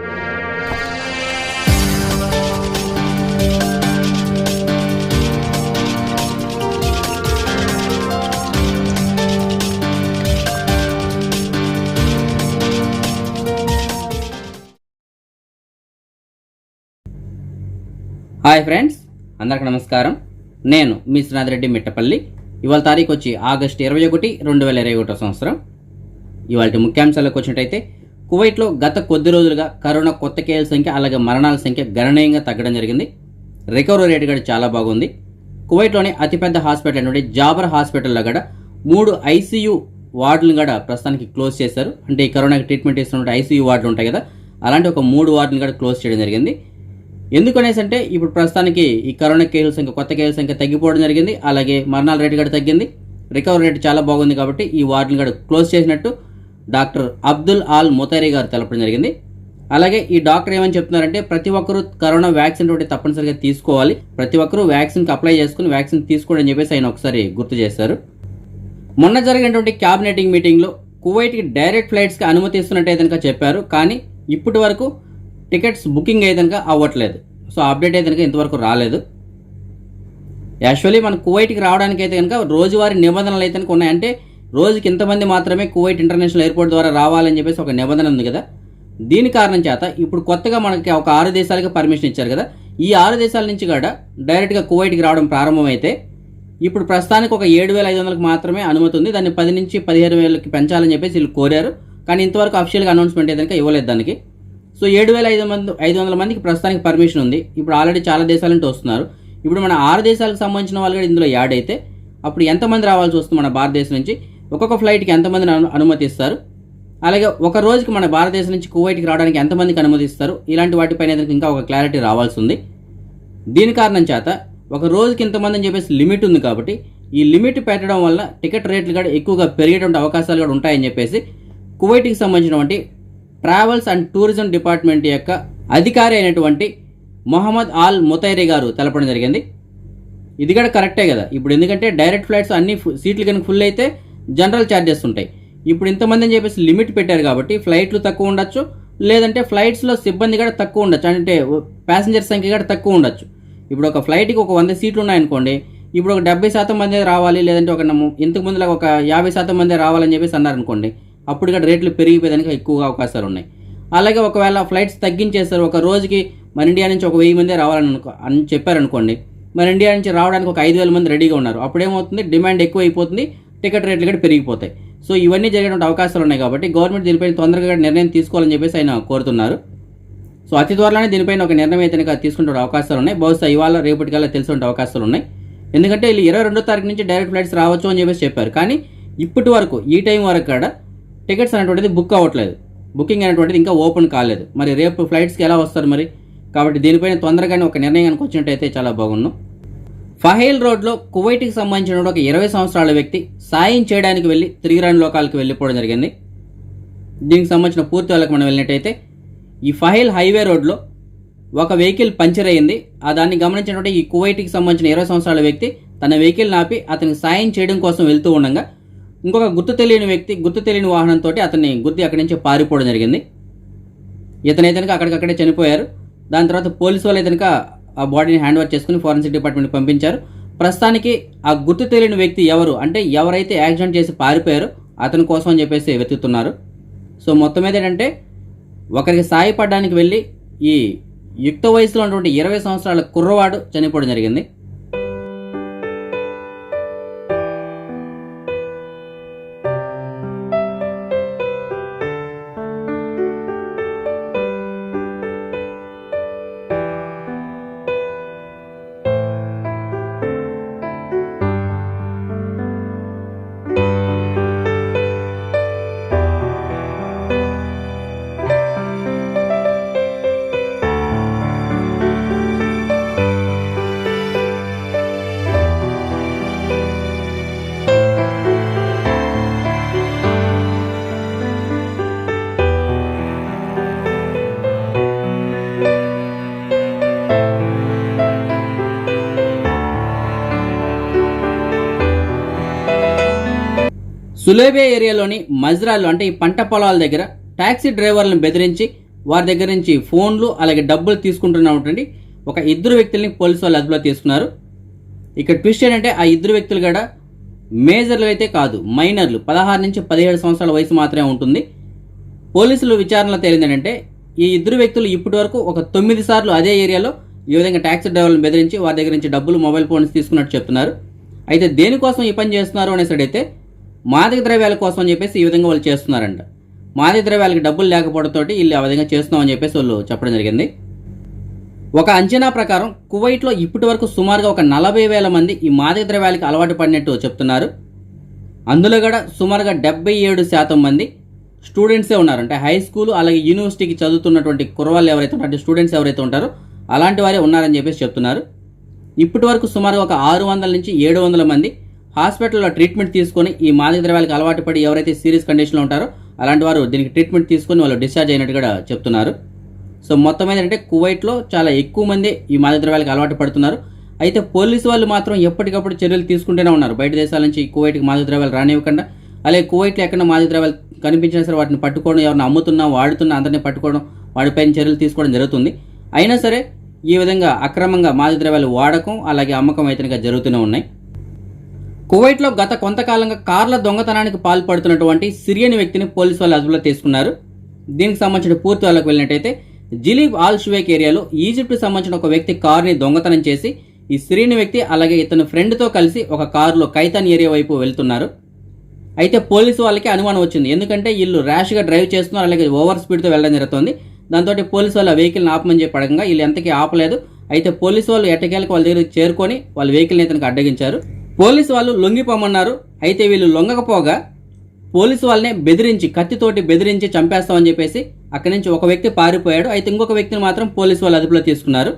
Hi friends అందరికి నమస్కారం. నేను మీ శ్రీనాథరెడ్డి మిట్టపల్లి. ఇవాళ తారీఖు వచ్చి ఆగస్టు ఇరవై ఒకటి రెండు వేల ఇరవై ఒకటో సంవత్సరం. ఇవాళ ముఖ్యాంశాలకు వచ్చినట్టయితే కువైట్లో గత కొద్ది రోజులుగా కరోనా కొత్త కేసుల సంఖ్య అలాగే మరణాల సంఖ్య గణనీయంగా తగ్గడం జరిగింది. రికవరీ రేటు కూడా చాలా బాగుంది. కువైట్లోని అతిపెద్ద హాస్పిటల్ అయినటువంటి జాబర్ హాస్పిటల్లో కూడా మూడు ఐసీయూ వార్డులను కూడా ప్రస్తుతానికి క్లోజ్ చేశారు. అంటే ఈ కరోనాకి ట్రీట్మెంట్ ఇస్తున్నటువంటి ఐసీయూ వార్డులు ఉంటాయి కదా అలాంటి ఒక మూడు వార్డులను కూడా క్లోజ్ చేయడం జరిగింది. ఎందుకనేసి అంటే ఇప్పుడు ప్రస్తుతానికి ఈ కరోనా కేసుల సంఖ్య కొత్త కేసుల సంఖ్య తగ్గిపోవడం జరిగింది. అలాగే మరణాల రేటు కూడా తగ్గింది. రికవరీ రేటు చాలా బాగుంది కాబట్టి ఈ వార్డుని కూడా క్లోజ్ చేసినట్టు డాక్టర్ అబ్దుల్ ఆల్ ముతైరీ గారు తెలపడం జరిగింది. అలాగే ఈ డాక్టర్ ఏమని చెప్తున్నారంటే ప్రతి ఒక్కరూ కరోనా వ్యాక్సిన్ ఒకటి తప్పనిసరిగా తీసుకోవాలి. ప్రతి ఒక్కరూ వ్యాక్సిన్కి అప్లై చేసుకుని వ్యాక్సిన్ తీసుకోండి అని చెప్పేసి ఆయన ఒకసారి గుర్తు చేశారు. మొన్న జరిగినటువంటి క్యాబినెటింగ్ మీటింగ్లో కువైట్కి డైరెక్ట్ ఫ్లైట్స్కి అనుమతి ఇస్తున్నట్టు కనుక చెప్పారు కానీ ఇప్పటి వరకు టికెట్స్ బుకింగ్ అయితే కనుక అవ్వట్లేదు. సో అప్డేట్ అయితే కనుక ఇంతవరకు రాలేదు. యాక్చువల్లీ మన కువైట్కి రావడానికి అయితే కనుక రోజువారీ నిబంధనలు అయితే కనుక రోజుకి ఇంతమంది మాత్రమే కువైట్ ఇంటర్నేషనల్ ఎయిర్పోర్ట్ ద్వారా రావాలని చెప్పేసి ఒక నిబంధన ఉంది కదా. దీని కారణం చేత ఇప్పుడు కొత్తగా మనకి ఒక ఆరు దేశాలకి పర్మిషన్ ఇచ్చారు కదా. ఈ ఆరు దేశాల నుంచి కూడా డైరెక్ట్గా కువైట్కి రావడం ప్రారంభమైతే ఇప్పుడు ప్రస్తుతానికి ఒక ఏడు వేల ఐదు వందలకు మాత్రమే అనుమతి ఉంది. దాన్ని పది నుంచి పదిహేను వేలకి పెంచాలని చెప్పేసి వీళ్ళు కోరారు. కానీ ఇంతవరకు అఫీషియల్గా అనౌన్స్మెంట్ ఏదైనా ఇవ్వలేదు దానికి. సో ఏడు వేల ఐదు మంది ఐదు వందల మందికి ప్రస్తుతానికి పర్మిషన్ ఉంది. ఇప్పుడు ఆల్రెడీ చాలా దేశాల నుంచి వస్తున్నారు. ఇప్పుడు మన ఆరు దేశాలకు సంబంధించిన వాళ్ళు కూడా ఇందులో యాడ్ అయితే అప్పుడు ఎంతమంది రావాల్సి వస్తుంది మన భారతదేశం నుంచి? ఒక్కొక్క ఫ్లైట్కి ఎంతమందిని అనుమతిస్తారు? అలాగే ఒక రోజుకి మన భారతదేశం నుంచి కువైట్కి రావడానికి ఎంతమందికి అనుమతిస్తారు? ఇలాంటి వాటిపైన ఇంకా ఒక క్లారిటీ రావాల్సి ఉంది దీని కారణం చేత ఒక రోజుకి ఇంతమంది అని చెప్పేసి లిమిట్ ఉంది కాబట్టి ఈ లిమిట్ పెట్టడం వల్ల టికెట్ రేట్లు కూడా ఎక్కువగా పెరిగేటువంటి అవకాశాలు కూడా ఉంటాయని చెప్పేసి కువైట్కి సంబంధించినటువంటి ట్రావెల్స్ అండ్ టూరిజం డిపార్ట్మెంట్ యొక్క అధికారి అయినటువంటి మొహమ్మద్ ఆల్ ముతైరి గారు తెలపడం జరిగింది. ఇది కూడా కరెక్టే కదా. ఇప్పుడు ఎందుకంటే డైరెక్ట్ ఫ్లైట్స్ అన్ని సీట్లు కనుక ఫుల్ అయితే జనరల్ ఛార్జెస్ ఉంటాయి. ఇప్పుడు ఇంతమంది అని చెప్పేసి లిమిట్ పెట్టారు కాబట్టి ఫ్లైట్లు తక్కువ ఉండొచ్చు లేదంటే ఫ్లైట్స్లో సిబ్బంది కూడా తక్కువ ఉండొచ్చు అంటే ప్యాసింజర్ సంఖ్య కూడా తక్కువ ఉండొచ్చు. ఇప్పుడు ఒక ఫ్లైట్కి ఒక వంద సీట్లు ఉన్నాయనుకోండి ఇప్పుడు ఒక డెబ్బై శాతం మంది రావాలి లేదంటే ఒక ఇంతకు ముందులాగా ఒక యాభై శాతం మంది రావాలని చెప్పేసి అన్నారనుకోండి అప్పుడు కూడా రేట్లు పెరిగిపోయేదానికి ఎక్కువగా అవకాశాలు ఉన్నాయి. అలాగే ఒకవేళ ఫ్లైట్స్ తగ్గించేస్తారు ఒక రోజుకి మన ఇండియా నుంచి ఒక వెయ్యి మంది రావాలని అనుకో అని చెప్పారనుకోండి మన ఇండియా నుంచి రావడానికి ఒక ఐదు వేల మంది రెడీగా ఉన్నారు అప్పుడేమవుతుంది? డిమాండ్ ఎక్కువ అయిపోతుంది టికెట్ రేట్లు కూడా పెరిగిపోతాయి. సో ఇవన్నీ జరిగేటువంటి అవకాశాలు ఉన్నాయి కాబట్టి గవర్నమెంట్ దీనిపైన తొందరగా నిర్ణయం తీసుకోవాలని చెప్పేసి ఆయన కోరుతున్నారు. సో అతి త్వరలోనే దీనిపైన ఒక నిర్ణయం అయితే తీసుకునే తీసుకుంటే అవకాశాలు ఉన్నాయి. బహుశా ఇవాళ రేపటికల్లా తెలిసే అవకాశాలు ఉన్నాయి. ఎందుకంటే వీళ్ళు ఇరవై రెండో తారీఖు నుంచి డైరెక్ట్ ఫ్లైట్స్ రావచ్చు అని చెప్పేసి చెప్పారు. కానీ ఇప్పటి వరకు ఈ టైం వరకు కూడా టికెట్స్ అనేటువంటిది బుక్ అవ్వట్లేదు. బుకింగ్ అనేటువంటిది ఇంకా ఓపెన్ కాలేదు. మరి రేపు ఫ్లైట్స్కి ఎలా వస్తారు మరి? కాబట్టి దీనిపైన తొందరగానే ఒక నిర్ణయానికి వచ్చినట్టయితే చాలా బాగున్నాం ఫహేల్ రోడ్లో కువైట్కి సంబంధించిన ఒక ఇరవై సంవత్సరాల వ్యక్తి సాయం చేయడానికి వెళ్ళి తిరిగి రాని లోకాలకు వెళ్ళిపోవడం జరిగింది. దీనికి సంబంధించిన పూర్తి వాళ్ళకి మనం వెళ్ళినట్టయితే ఈ ఫహేల్ హైవే రోడ్లో ఒక వెహికల్ పంచర్ అయ్యింది. ఆ దాన్ని గమనించినటువంటి ఈ కువైట్కి సంబంధించిన ఇరవై సంవత్సరాల వ్యక్తి తన వెహికల్ నాపి అతనికి సాయం చేయడం కోసం వెళ్తూ ఉండగా ఇంకొక గుర్తు తెలియని వ్యక్తి గుర్తు తెలియని వాహనంతో అతన్ని గుర్తి అక్కడి నుంచి పారిపోవడం జరిగింది. ఇతనైతే అక్కడికక్కడే చనిపోయారు. దాని తర్వాత పోలీసు వాళ్ళు అయితే ఆ బాడీని హ్యాండ్ ఓవర్ చేసుకుని ఫారెన్సిక్ డిపార్ట్మెంట్కి పంపించారు. ప్రస్తుతానికి ఆ గుర్తు తెలియని వ్యక్తి ఎవరు అంటే ఎవరైతే యాక్సిడెంట్ చేసి పారిపోయారో అతని కోసం అని చెప్పేసి వెతుకుతున్నారు. సో మొత్తం మీద ఏంటంటే ఒకరికి సాయపడడానికి వెళ్ళి ఈ యుక్త వయసులో ఉన్నటువంటి ఇరవై సంవత్సరాల కుర్రవాడు చనిపోవడం జరిగింది. సులేబే ఏరియాలోని మజ్రాలు అంటే ఈ పంట పొలాల దగ్గర ట్యాక్సీ డ్రైవర్లను బెదిరించి వారి దగ్గర నుంచి ఫోన్లు అలాగే డబ్బులు తీసుకుంటున్నటువంటి ఒక ఇద్దరు వ్యక్తుల్ని పోలీసు వాళ్ళు అదుపులో తీసుకున్నారు. ఇక్కడ ట్విస్ట్ ఏంటంటే ఆ ఇద్దరు వ్యక్తులు కూడా మేజర్లు అయితే కాదు మైనర్లు. పదహారు నుంచి పదిహేడు సంవత్సరాల వయసు మాత్రమే ఉంటుంది. పోలీసులు విచారణలో తేలింది ఈ ఇద్దరు వ్యక్తులు ఇప్పటి వరకు ఒక తొమ్మిది సార్లు అదే ఏరియాలో ఈ విధంగా ట్యాక్సీ డ్రైవర్లను బెదిరించి వారి దగ్గర నుంచి డబ్బులు మొబైల్ ఫోన్స్ తీసుకున్నట్టు చెప్తున్నారు. అయితే దేనికోసం ఈ పని చేస్తున్నారు అనేసడైతే మాదక ద్రవ్యాల కోసం అని చెప్పేసి ఈ విధంగా వాళ్ళు చేస్తున్నారంట. మాదక ద్రవ్యాలకి డబ్బులు లేకపోవడంతో వీళ్ళు ఆ విధంగా చేస్తున్నామని చెప్పేసి వాళ్ళు చెప్పడం జరిగింది. ఒక అంచనా ప్రకారం కువైట్లో ఇప్పటి వరకు సుమారుగా ఒక నలభై వేల మంది ఈ మాదక ద్రవ్యాలకి అలవాటు పడినట్టు చెప్తున్నారు. అందులో కూడా సుమారుగా డెబ్బై ఏడు శాతం మంది స్టూడెంట్సే ఉన్నారు. అంటే హై స్కూల్ అలాగే యూనివర్సిటీకి చదువుతున్నటువంటి కుర్రవాళ్ళు ఎవరైతే ఉంటారు అంటే స్టూడెంట్స్ ఎవరైతే ఉంటారో అలాంటి వారే ఉన్నారని చెప్పేసి చెప్తున్నారు. ఇప్పటి వరకు సుమారుగా ఒక ఆరు వందల నుంచి ఏడు వందల మంది హాస్పిటల్లో ట్రీట్మెంట్ తీసుకొని ఈ మాదక ద్రవ్యాలకు అలవాటు పడి ఎవరైతే సీరియస్ కండిషన్లో ఉంటారో అలాంటి వారు దీనికి ట్రీట్మెంట్ తీసుకొని వాళ్ళు డిశ్చార్జ్ అయినట్టు కూడా చెప్తున్నారు. సో మొత్తం ఏంటంటే కువైట్లో చాలా ఎక్కువ మంది ఈ మాదక ద్రవ్యాలకు అలవాటు పడుతున్నారు. అయితే పోలీసు వాళ్ళు మాత్రం ఎప్పటికప్పుడు చర్యలు తీసుకుంటూనే ఉన్నారు. బయట దేశాల నుంచి కువైట్కి మాదక ద్రవ్యాలు రానివ్వకుండా. అలాగే కువైట్లో ఎక్కడ మాదక ద్రవ్యాలు కనిపించినా సరే వాటిని పట్టుకోవడం ఎవరిని అమ్ముతున్నా వాడుతున్నా అందరినీ పట్టుకోవడం వాడిపైన చర్యలు తీసుకోవడం జరుగుతుంది. అయినా సరే ఈ విధంగా అక్రమంగా మాదక ద్రవ్యాలు వాడకం అలాగే అమ్మకం అయితే జరుగుతూనే ఉన్నాయి. కువైట్లో గత కొంతకాలంగా కార్ల దొంగతనానికి పాల్పడుతున్నటువంటి సిరియన్ వ్యక్తిని పోలీసు వాళ్ళు అదుపులో తీసుకున్నారు. దీనికి సంబంధించిన పూర్తి వాళ్ళకి వెళ్ళినట్టయితే జిలీబ్ ఆల్ షువేక్ ఏరియాలో ఈజిప్ట్ సంబంధించిన ఒక వ్యక్తి కారుని దొంగతనం చేసి ఈ సిరియన్ వ్యక్తి అలాగే ఇతని ఫ్రెండ్తో కలిసి ఒక కారులో కైతాన్ ఏరియా వైపు వెళ్తున్నారు. అయితే పోలీసు వాళ్ళకి అనుమానం వచ్చింది. ఎందుకంటే వీళ్ళు ర్యాష్గా డ్రైవ్ చేస్తున్నారు అలాగే ఓవర్ స్పీడ్తో వెళ్ళడం జరుగుతుంది. దాంతో పోలీసు వాళ్ళు ఆ వెహికల్ని ఆపమని చెప్పి అడగంగా వీళ్ళు ఎంతకీ ఆపలేదు. అయితే పోలీసు వాళ్ళు ఎట్టకేలకు వాళ్ళ దగ్గరికి చేరుకొని వాళ్ళ వెహికల్ని ఇతనికి అడ్డగించారు. పోలీసు వాళ్ళు లొంగిపోమన్నారు. అయితే వీళ్ళు లొంగకపోగా పోలీసు వాళ్ళనే బెదిరించి కత్తితోటి బెదిరించి చంపేస్తామని చెప్పేసి అక్కడి నుంచి ఒక వ్యక్తి పారిపోయాడు. అయితే ఇంకొక వ్యక్తిని మాత్రం పోలీసు వాళ్ళు అదుపులో తీసుకున్నారు.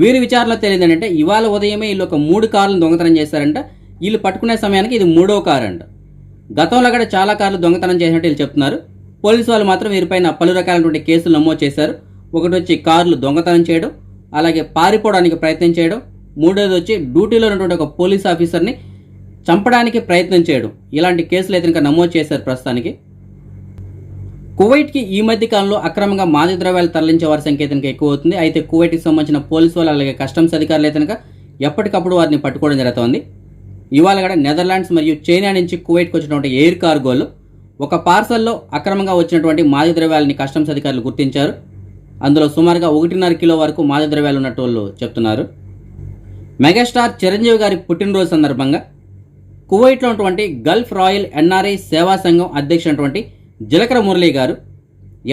వీరి విచారణలో తెలియదు అంటే ఇవాళ ఉదయమే వీళ్ళు ఒక మూడు కార్లను దొంగతనం చేశారంట. వీళ్ళు పట్టుకునే సమయానికి ఇది మూడో కారు అంట. గతంలో కూడా చాలా కార్లు దొంగతనం చేసినట్టు వీళ్ళు చెప్తున్నారు. పోలీసు వాళ్ళు మాత్రం వీరిపైన పలు రకాలైనటువంటి కేసులు నమోదు చేశారు. ఒకటి వచ్చి కార్లు దొంగతనం చేయడం అలాగే పారిపోవడానికి ప్రయత్నం చేయడం మూడోది వచ్చి డ్యూటీలో ఉన్నటువంటి ఒక పోలీస్ ఆఫీసర్ని చంపడానికి ప్రయత్నం చేయడం. ఇలాంటి కేసులు అయితే ఇంకా నమోదు చేశారు ప్రస్తుతానికి. కువైట్కి ఈ మధ్య కాలంలో అక్రమంగా మాదక ద్రవ్యాలు తరలించే వారి సంఖ్య అయితే ఎక్కువ అవుతుంది. అయితే కువైట్కి సంబంధించిన పోలీసు వాళ్ళు అలాగే కస్టమ్స్ అధికారులు అయితే కనుక ఎప్పటికప్పుడు వారిని పట్టుకోవడం జరుగుతోంది. ఇవాళ కూడా నెదర్లాండ్స్ మరియు చైనా నుంచి కువైట్కి వచ్చినటువంటి ఎయిర్ కార్గోలు ఒక పార్సల్లో అక్రమంగా వచ్చినటువంటి మాదక ద్రవ్యాలని కస్టమ్స్ అధికారులు గుర్తించారు. అందులో సుమారుగా ఒకటిన్నర కిలో వరకు మాదక ద్రవ్యాలు ఉన్నట్టు వాళ్ళు చెప్తున్నారు. మెగాస్టార్ చిరంజీవి గారి పుట్టినరోజు సందర్భంగా కువైట్లో ఉన్నటువంటి గల్ఫ్ రాయల్ ఎన్ఆర్ఐ సేవా సంఘం అధ్యక్షుడైనటువంటి జిలకర మురళి గారు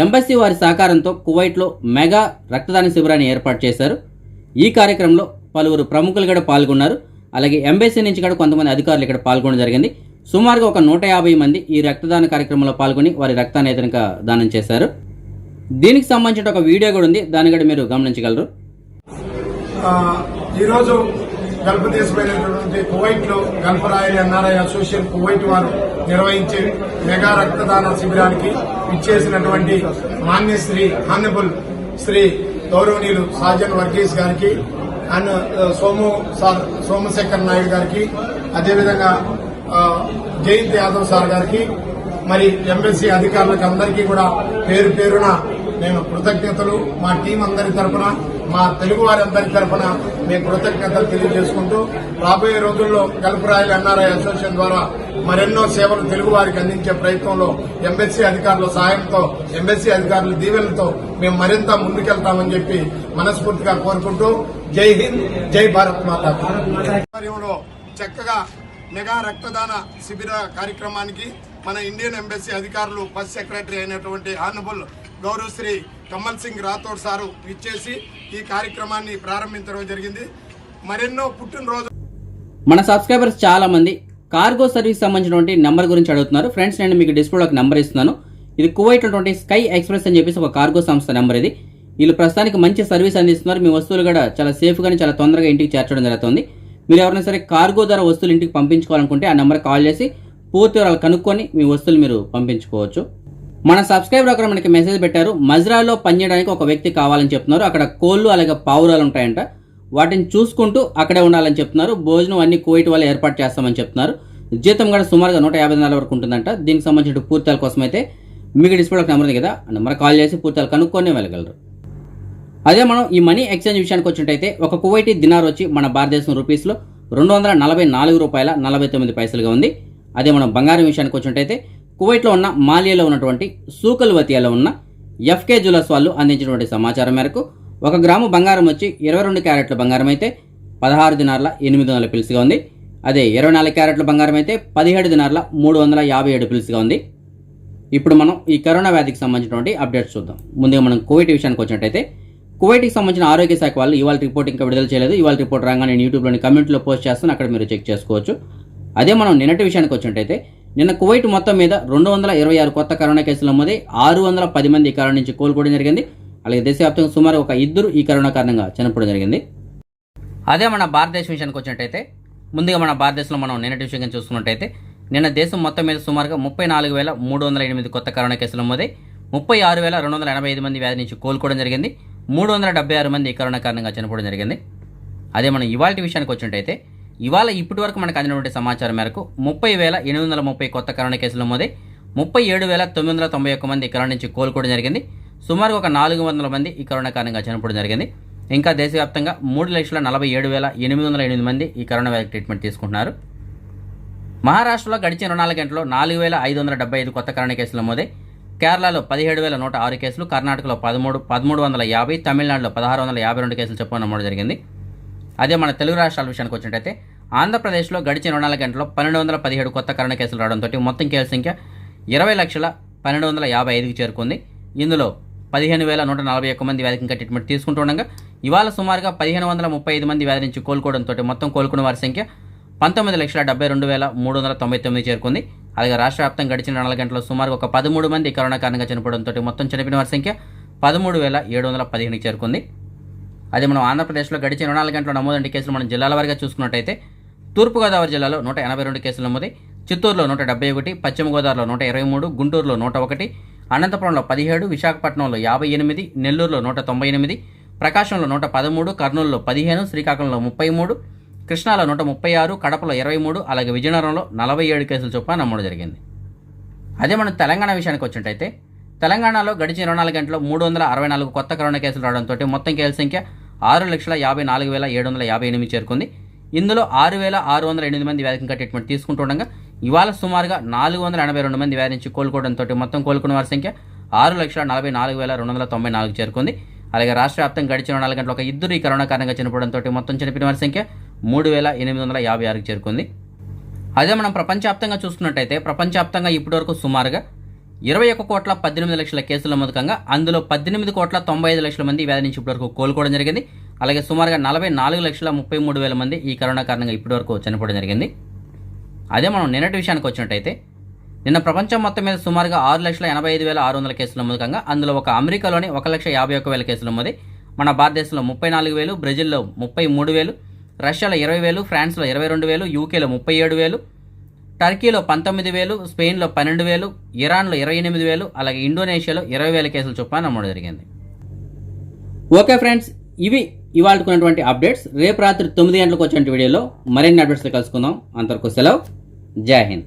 ఎంబసీ వారి సహకారంతో కువైట్లో మెగా రక్తదాన శిబిరాన్ని ఏర్పాటు చేశారు. ఈ కార్యక్రమంలో పలువురు ప్రముఖులు కూడా పాల్గొన్నారు. అలాగే ఎంబసీ నుంచి కూడా కొంతమంది అధికారులు ఇక్కడ పాల్గొనడం జరిగింది. సుమారుగా ఒక నూట యాభై మంది ఈ రక్తదాన కార్యక్రమంలో పాల్గొని వారి రక్తాన్ని ఇతనిక దానం చేశారు. దీనికి సంబంధించిన ఒక వీడియో కూడా ఉంది. దాన్ని కూడా మీరు గమనించగలరు. ఈరోజు గల్ఫ్ దేశమైనటువంటి కువైట్లో Gulf royal NRI association Kuwait వారు నిర్వహించే మెగా రక్తదాన శిబిరానికి ఇచ్చేసినటువంటి మాన్యశ్రీ హానబుల్ శ్రీ గౌరవనీయులు సాజన్ వర్గీస్ గారికి అండ్ సోము సార్ సోమశేఖర్ నాయుడు గారికి అదేవిధంగా జయంత్ యాదవ్ సార్ గారికి మరి ఎంఎస్సీ అధికారులకు అందరికీ కూడా పేరు పేరున నేను కృతజ్ఞతలు. మా టీం అందరి తరఫున మా తెలుగు వారందరి తరఫున మేము కృతజ్ఞతలు తెలియజేసుకుంటూ రాబోయే రోజుల్లో కలుపు రాయల్ ఎన్ఆర్ఐ అసోసియేషన్ ద్వారా మరెన్నో సేవలు తెలుగు వారికి అందించే ప్రయత్నంలో ఎంబెస్సీ అధికారుల సహాయంతో ఎంబెస్సీ అధికారుల దీవెనలతో మేము మరింత ముందుకెళ్తామని చెప్పి మనస్ఫూర్తిగా కోరుకుంటూ జై హింద్ జై భారత్ మాత చక్కగా మెగా రక్తదాన శిబిర కార్యక్రమానికి మన ఇండియన్ ఎంబసీ అధికారులు ఫస్ట్ సెక్రటరీ అయినటువంటి ఆనబుల్ గౌరవశ్రీ కమల్ సింగ్ రాథోడ్ సారు ఇచ్చేసి ఈ కార్యక్రమాన్ని ప్రారంభించడం జరిగింది. మరెన్నో పుట్టినరోజు మన సబ్స్క్రైబర్స్ చాలా మంది కార్గో సర్వీస్ సంబంధించినటువంటి నెంబర్ గురించి అడుగుతున్నారు. ఫ్రెండ్స్ నేను మీకు డిస్ప్లేలో ఒక నెంబర్ ఇస్తున్నాను. ఇది కువైట్ ఉన్నటువంటి స్కై ఎక్స్ప్రెస్ అని చెప్పేసి ఒక కార్గో సంస్థ నెంబర్ ఇది. వీళ్ళు ప్రస్తుతానికి మంచి సర్వీస్ అందిస్తున్నారు. మీ వస్తువులు కూడా చాలా సేఫ్గానే చాలా తొందరగా ఇంటికి చేర్చడం జరుగుతుంది. మీరు ఎవరైనా సరే కార్గో ద్వారా వస్తువులు ఇంటికి పంపించుకోవాలనుకుంటే ఆ నెంబర్ కాల్ చేసి పూర్తి వివరాలు కనుక్కొని మీ వస్తువులు మీరు పంపించుకోవచ్చు. మన సబ్స్క్రైబర్ ఒకరు మనకి మెసేజ్ పెట్టారు మజ్రాలో పనిచేయడానికి ఒక వ్యక్తి కావాలని చెప్తున్నారు. అక్కడ కోళ్ళు అలాగే పావురాలు ఉంటాయంట. వాటిని చూసుకుంటూ అక్కడే ఉండాలని చెప్తున్నారు. భోజనం అన్ని కోయిట్ వాళ్ళు ఏర్పాటు చేస్తామని చెప్తున్నారు. జీతం కూడా సుమారుగా నూట యాభై నెలల వరకు ఉంటుందంట. దీనికి సంబంధించిన పూర్తాల కోసం అయితే మీకు డిస్ప్లే నెంబర్ ఉంది కదా నెంబర్ కాల్ చేసి పూర్తాలు కనుక్కొని వెళ్ళగలరు. అదే మనం ఈ మనీ ఎక్స్చేంజ్ విషయానికి వచ్చినట్టయితే ఒక కువైటీ దినార్ వచ్చి మన భారతదేశం రూపీస్లో రెండు వందల నలభై నాలుగు రూపాయల నలభై తొమ్మిది పైసలుగా ఉంది. అదే మనం బంగారం విషయానికి వచ్చినట్టయితే కువైట్లో ఉన్న మాలియాలో ఉన్నటువంటి సూకల్వతియాలో ఉన్న ఎఫ్కే జ్యువెలర్స్ వాళ్ళు అందించినటువంటి సమాచారం మేరకు ఒక గ్రాము బంగారం వచ్చి ఇరవై రెండు క్యారెట్ల బంగారం అయితే పదహారు దినార్ల ఎనిమిది వందల పిలుసుగా ఉంది. అదే ఇరవై నాలుగు క్యారెట్ల బంగారం అయితే పదిహేడు దినార్ల మూడు వందల యాభై ఏడు పిలుసుగా ఉంది. ఇప్పుడు మనం ఈ కరోనా వ్యాధికి సంబంధించినటువంటి అప్డేట్స్ చూద్దాం. ముందుగా మనం కోవిడ్ విషయానికి వచ్చినట్టయితే కువైట్కి సంబంధించిన ఆరోగ్య శాఖ వాళ్ళు ఇవాళ రిపోర్ట్ ఇంకా విడుదల చేయలేదు. ఇవాళ రిపోర్ట్ రాగానే నేను యూట్యూబ్లోని కమ్యూనిటీలో పోస్ట్ చేస్తాను. అక్కడ మీరు చెక్ చేసుకోవచ్చు. అదే మనం నిన్నటి విషయానికి వచ్చినట్టయితే నిన్న కువైట్ మొత్తం మీద రెండు వందల ఇరవై ఆరు కొత్త కరోనా కేసులు నమోదై ఆరు వందల పది మంది ఈ కరోనా నుంచి కోలుకోవడం జరిగింది. అలాగే దేశవ్యాప్తంగా సుమారు ఒక ఇద్దరు ఈ కరోనా కారణంగా చనిపోవడం జరిగింది. అదే మన భారతదేశం విషయానికి వచ్చినట్టయితే ముందుగా మన భారతదేశంలో మనం నిన్నటి విషయం చూసుకున్నట్టయితే నిన్న దేశం మొత్తం మీద సుమారుగా ముప్పై నాలుగు వేల మూడు వందల ఎనిమిది కొత్త కరోనా కేసులు నమోదై ముప్పై ఆరు వేల రెండు వందల ఎనభై ఐదు మంది వ్యాధి నుంచి కోలుకోవడం జరిగింది. మూడు వందల డెబ్బై ఆరు మంది ఈ కరోనా కారణంగా చనిపోవడం జరిగింది. అదే మనం ఇవాళ విషయానికి వచ్చినట్టయితే ఇవాళ ఇప్పటి వరకు మనకు అందినటువంటి సమాచారం మేరకు ముప్పై వేల ఎనిమిది వందల ముప్పై కొత్త కరోనా కేసులు నమోదై ముప్పై ఏడు వేల తొమ్మిది వందల తొంభై ఒక్క మంది ఈ కరోనా నుంచి కోలుకోవడం జరిగింది. సుమారుగా ఒక నాలుగు వందల మంది ఈ కరోనా కారణంగా చనిపోవడం జరిగింది. ఇంకా దేశవ్యాప్తంగా మూడు లక్షల నలభై ఏడు వేల ఎనిమిది వందల ఎనిమిది మంది ఈ కరోనా వైరస్ ట్రీట్మెంట్ తీసుకుంటున్నారు. మహారాష్ట్రలో గడిచిన ఇరవై నాలుగు గంటల్లో నాలుగు వేల ఐదు వందల డెబ్బై ఐదు కొత్త కరోనా కేసులు నమోదై కేరళలో పదిహేడు వేల నూట ఆరు కేసులు కర్ణాటకలో పదమూడు పదమూడు వందల యాభై తమిళనాడులో పదహారు వందల యాభై రెండు కేసులు చొప్పున నమోదు జరిగింది. అదే మన తెలుగు రాష్ట్రాల విషయానికి వచ్చినట్టయితే ఆంధ్రప్రదేశ్లో గడిచిన ఇరవై నాలుగు గంటల్లో పన్నెండు వందల పదిహేడు కొత్త కరోనా కేసులు రావడంతో మొత్తం కేసుల సంఖ్య ఇరవై లక్షల పన్నెండు వందల యాభై ఐదుకి చేరుకుంది. ఇందులో పదిహేను వేల నూట నలభై ఒక్క మంది వ్యాధికి ఇంకా ట్రీట్మెంట్ తీసుకుంటుండగా ఇవాళ సుమారుగా పదిహేను వందల ముప్పై ఐదు మంది వ్యాధి నుంచి కోలుకోవడంతో మొత్తం కోలుకున్న వారి సంఖ్య పంతొమ్మిది లక్షల డెబ్బై రెండు వేల మూడు వందల తొంభై తొమ్మిది చేరుకుంది. అలాగే రాష్ట్ర వ్యాప్తంగా గడిచిన నాలుగు గంటల్లో సుమారు ఒక పదమూడు మంది కరోనా కారణంగా చనిపోవడంతో మొత్తం చనిపోయిన వారి సంఖ్య పదమూడు వేల ఏడు వందల పదిహేనుకి చేరుకుంది. అదే మనం ఆంధ్రప్రదేశ్లో గడిచిన ఇరవై నాలుగు గంటల నమోదండి కేసులు మనం జిల్లాల వారీగా చూసుకున్నట్టయితే తూర్పుగోదావరి జిల్లాలో నూట ఎనభై రెండు కేసులు నమోదై చిత్తూరులో నూట డెబ్బై ఒకటి పశ్చిమ గోదావరిలో నూట ఇరవై మూడు గుంటూరులో నూట ఒకటి అనంతపురంలో పదిహేడు విశాఖపట్నంలో యాభై ఎనిమిది నెల్లూరులో నూట తొంభై ఎనిమిది ప్రకాశంలో నూట పదమూడు కర్నూలులో పదిహేను శ్రీకాకుళంలో ముప్పై మూడు కృష్ణాలో నూట ముప్పై ఆరు కడపలో ఇరవై మూడు అలాగే విజయనగరంలో నలభై ఏడు కేసులు చొప్పున నమోదు జరిగింది. అదే మనం తెలంగాణ విషయానికి వచ్చినట్టయితే తెలంగాణలో గడిచిన ఇరవై నాలుగు గంటల్లో మూడు వందల అరవై నాలుగు కొత్త కరోనా కేసులు రావడంతో మొత్తం కేసుల సంఖ్య ఆరు లక్షల యాభై నాలుగు వేల ఏడు వందల యాభై ఎనిమిది చేరుకుంది. ఇందులో ఆరు వేల ఆరు వందల ఎనిమిది మంది వ్యాధికి ఇంకా ట్రీట్మెంట్ తీసుకుంటుండగా ఇవాళ సుమారుగా నాలుగు వందల ఎనభై రెండు మంది వ్యాధి నుంచి కోలుకోవడంతో మొత్తం కోలుకున్న వారి సంఖ్య ఆరు లక్షల నలభై నాలుగు వేల రెండు వందల తొంభై నాలుగు చేరుకుంది. అలాగే రాష్ట్ర వ్యాప్తంగా గడిచిన ఇరవై నాలుగు గంటల ఒక ఇద్దరు ఈ కరోనా కారణంగా చనిపోవడంతో మొత్తం చనిపోయిన వారి సంఖ్య మూడు వేల ఎనిమిది వందల యాభై ఆరుకు చేరుకుంది. అదే మనం ప్రపంచవ్యాప్తంగా చూసుకున్నట్టయితే ప్రపంచవ్యాప్తంగా ఇప్పటివరకు సుమారుగా ఇరవై ఒక్క కోట్ల పద్దెనిమిది లక్షల కేసుల నమోదుకంగా అందులో పద్దెనిమిది కోట్ల తొంభై ఐదు లక్షల మంది వ్యాధి నుంచి ఇప్పటివరకు కోలుకోవడం జరిగింది. అలాగే సుమారుగా నలభై నాలుగు లక్షల ముప్పై మూడు వేల మంది ఈ కరోనా కారణంగా ఇప్పటివరకు చనిపోవడం జరిగింది. అదే మనం నిన్నటి విషయానికి వచ్చినట్టయితే నిన్న ప్రపంచం మొత్తం మీద సుమారుగా ఆరు లక్షల ఎనభై ఐదు వేల ఆరు వందల కేసుల నమోదుకంగా అందులో ఒక అమెరికాలోని ఒక లక్ష యాభై ఒక్క వేల కేసులు నమోదై మన భారతదేశంలో ముప్పై నాలుగు వేలు బ్రెజిల్లో ముప్పై మూడు వేలు రష్యాలో ఇరవై వేలు ఫ్రాన్స్లో ఇరవై రెండు వేలు యూకేలో ముప్పై ఏడు వేలు టర్కీలో పంతొమ్మిది వేలు స్పెయిన్లో పన్నెండు వేలు ఇరాన్లో ఇరవై ఎనిమిది వేలు అలాగే ఇండోనేషియాలో ఇరవై వేల కేసుల చొప్పున నమోదు జరిగింది. ఓకే ఫ్రెండ్స్ ఇవి ఇవాళకున్నటువంటి అప్డేట్స్. రేపు రాత్రి తొమ్మిది గంటలకు వచ్చే వీడియోలో మరిన్ని అప్డేట్స్ కలుసుకుందాం. అంతవరకు సెలవు. జై హింద్.